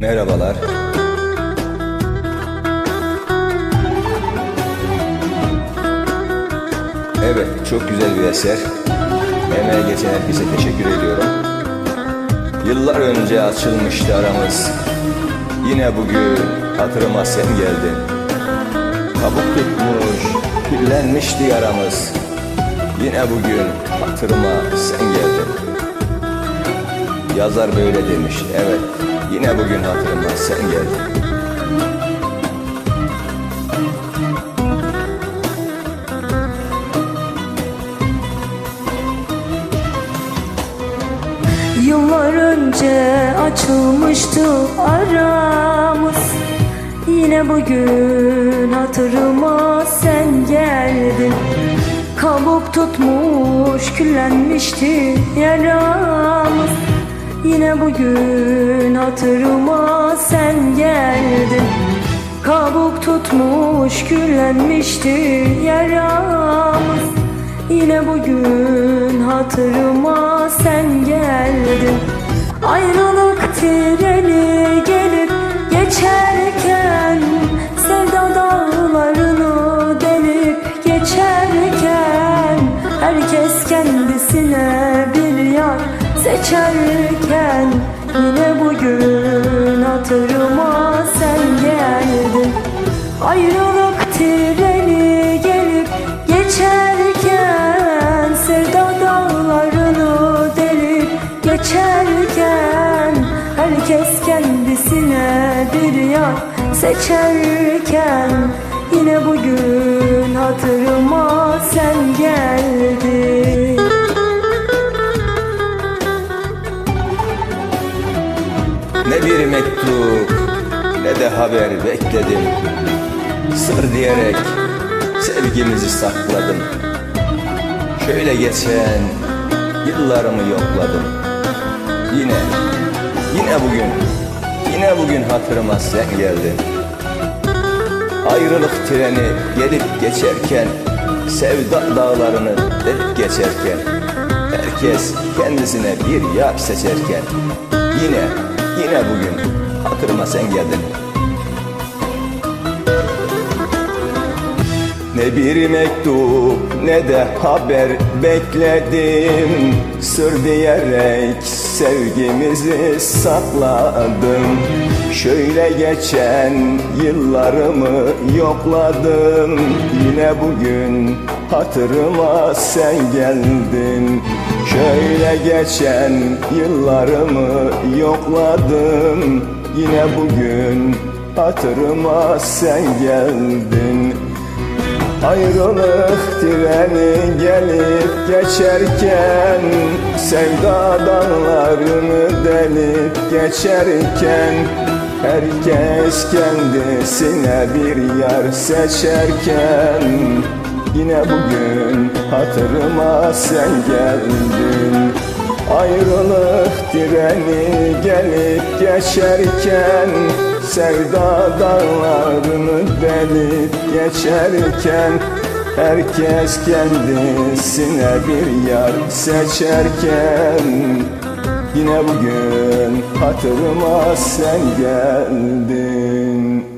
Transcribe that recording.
Merhabalar. Evet, çok güzel bir eser. Emeğe geçen herkese teşekkür ediyorum. Yıllar önce açılmıştı aramız. Yine bugün hatırıma sen geldin. Kabuk tutmuş, küllenmişti yaramız. Yine bugün hatırıma sen geldin. Yazar böyle demiş, evet. Yine bugün hatırıma sen geldin. Yıllar önce açılmıştı aramız. Yine bugün hatırıma sen geldin. Kabuk tutmuş küllenmişti yaramız Yine bugün hatırıma sen geldin. Kabuk tutmuş küllenmişti yaramız. Yine bugün hatırıma sen geldin. Ayrılık seçerken Yine bugün hatırıma sen geldin. Ayrılık treni gelip geçerken Sevda dağlarını delip geçerken Herkes kendisine bir yar seçerken Yine bugün hatırıma sen geldin de haber bekledim. Sır diyerek sevgimizi sakladım. Şöyle geçen yıllarımı yokladım. Yine, yine bugün, yine bugün hatırıma sen geldin. Ayrılık treni gelip geçerken Sevda dağlarını delip geçerken Herkes kendisine bir yar seçerken. Yine, yine bugün hatırıma sen geldin Ne bir mektup ne de haber bekledim. Sır diyerek sevgimizi sakladım Şöyle geçen yıllarımı yokladım. Yine bugün hatırıma sen geldin. Şöyle geçen yıllarımı yokladım. Yine bugün hatırıma sen geldin Ayrılık treni gelip geçerken Sevda dağlarını delip geçerken Herkes kendisine bir yar seçerken Yine bugün hatırıma sen geldin Ayrılık treni gelip geçerken Sevda dağlarını delip geçerken Herkes kendisine bir yar seçerken Yine bugün hatırıma sen geldin